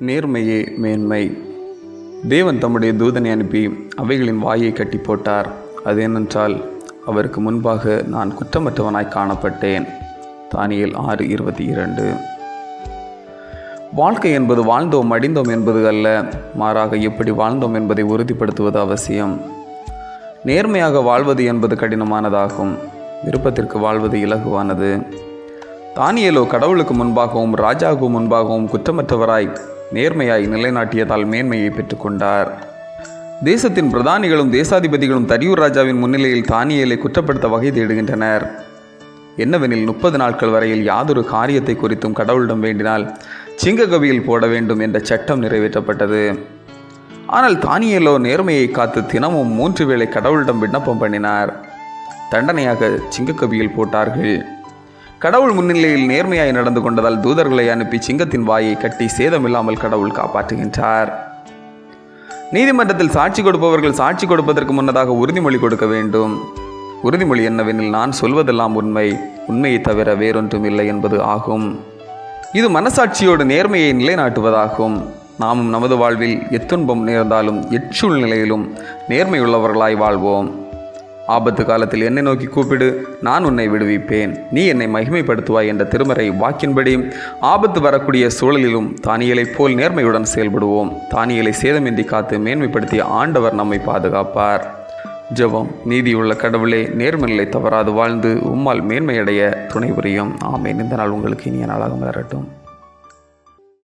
நேர்மையே மேன்மை. தேவன் தம்முடைய தூதனை அனுப்பி அவைகளின் வாயை கட்டி போட்டார். அது என்னென்றால் அவருக்கு முன்பாக நான் குற்றமற்றவனாய் காணப்பட்டேன். தானியேல் ஆறு இருபத்தி இரண்டு. வாழ்க்கை என்பது வாழ்ந்தோம் அடிந்தோம் என்பது அல்ல. மாறாக எப்படி வாழ்ந்தோம் என்பதை உறுதிப்படுத்துவது அவசியம். நேர்மையாக வாழ்வது என்பது கடினமானதாகும். விருப்பத்திற்கு வாழ்வது இலகுவானது. தானியலோ கடவுளுக்கு முன்பாகவும் ராஜாவுக்கு முன்பாகவும் குற்றமற்றவராய் நேர்மையாய் நிலைநாட்டியதால் மேன்மையை பெற்றுக்கொண்டார். தேசத்தின் பிரதானிகளும் தேசாதிபதிகளும் தரியூர் ராஜாவின் முன்னிலையில் தானியலை குற்றப்படுத்த வகை தேடுகின்றனர். என்னவெனில் முப்பது நாட்கள் வரையில் யாதொரு காரியத்தை குறித்தும் கடவுளிடம் வேண்டினால் சிங்ககவியில் போட வேண்டும் என்ற சட்டம் நிறைவேற்றப்பட்டது. ஆனால் தானியலோ நேர்மையை காத்து தினமும் மூன்று வேளை கடவுளிடம் விண்ணப்பம் பண்ணினார். தண்டனையாக சிங்கக்கவியில் போட்டார்கள். கடவுள் முன்னிலையில் நேர்மையாய் நடந்து கொண்டதால் தூதர்களை அனுப்பி சிங்கத்தின் வாயை கட்டி சேதமில்லாமல் கடவுள் காப்பாற்றுகின்றார். நீதிமன்றத்தில் சாட்சி கொடுப்பவர்கள் சாட்சி கொடுப்பதற்கு முன்னதாக உறுதிமொழி கொடுக்க வேண்டும். உறுதிமொழி என்னவெனில் நான் சொல்வதெல்லாம் உண்மை உண்மையை தவிர வேறொன்றும் இல்லை என்பது ஆகும். இது மனசாட்சியோடு நேர்மையை நிலைநாட்டுவதாகும். நாமும் நமது வாழ்வில் எத்துன்பம் நேர்ந்தாலும் எச்சூழ்நிலையிலும் நேர்மையுள்ளவர்களாய் வாழ்வோம். ஆபத்து காலத்தில் என்னை நோக்கி கூப்பிடு. நான் உன்னை விடுவிப்பேன். நீ என்னை மகிமைப்படுத்துவாய் என்ற திருமறை வாக்கின்படி ஆபத்து வரக்கூடிய சூழலிலும் தானியலைப் போல் நேர்மையுடன் செயல்படுவோம். தானியலை சேதமின்றி காத்து மேன்மைப்படுத்திய ஆண்டவர் நம்மை பாதுகாப்பார். ஜெபம். நீதியுள்ள கடவுளே நேர்மநிலை தவறாது வாழ்ந்து உம்மால் மேன்மையடைய துணை புரியும். ஆமேன். இந்த நாள் உங்களுக்கு இனிய நாளாக மலரட்டும்.